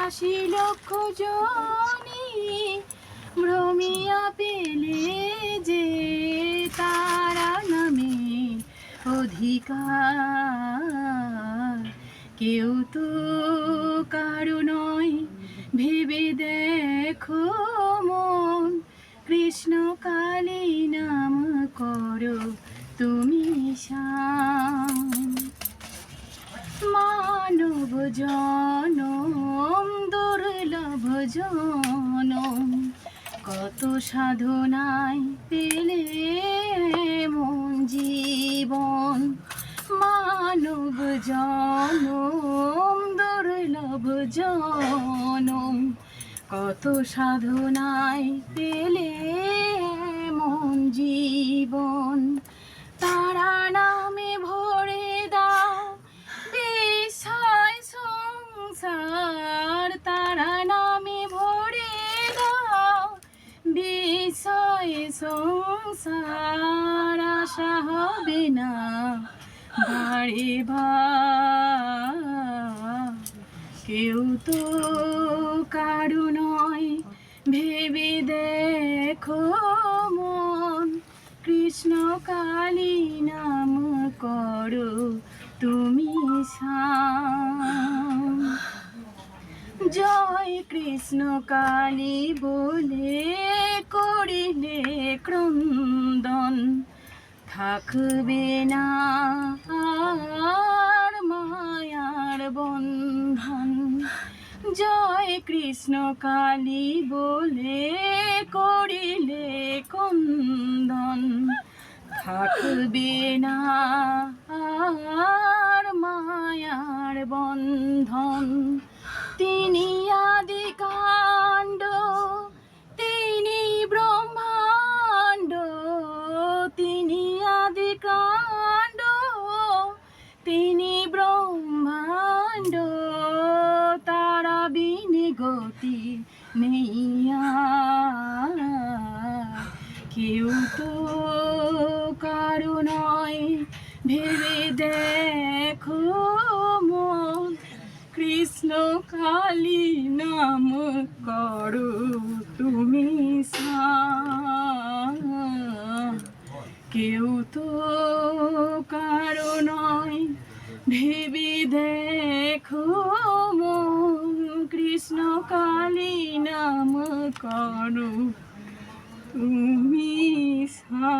আশি লক্ষ জনি ভ্রমিয়া পেলে যে তারা নামে অধিকার। কেউ তো কারও নয়, ভেবে দেখো মন। কৃষ্ণ কালী নাম করো তুমি শাম জনম দুর্লভ জনম। কত সাধনায় পেলে মন জীবন। মানব জনম, দুর্লভ জনম। কত সাধনায় পেলে মন জীবন। তারা সংসার তারা নামে ভরে দাও বিষয় সংসার আশা হবে না। বাড়ি কেউ তো কারু নয়। ভেবে দেখো মন, কৃষ্ণ কালী নাম করো, তুমি শাম জয় কৃষ্ণ কালী বলে করিলে ক্রন্দন। থাকবে না আর মায়ার বন্ধন। জয় কৃষ্ণ কালী বলে করিলে কন্দন থাকবে না আর মায়ার বন্ধন। গতি নেইয়া। কেউ তো কারও নয় ভেবে দেখো মন। কৃষ্ণ কালী নাম করো তুমি কেউ তো কারও নয় ভেবে দেখো মন। কৃষ্ণ কালী নাম করো তুমি সা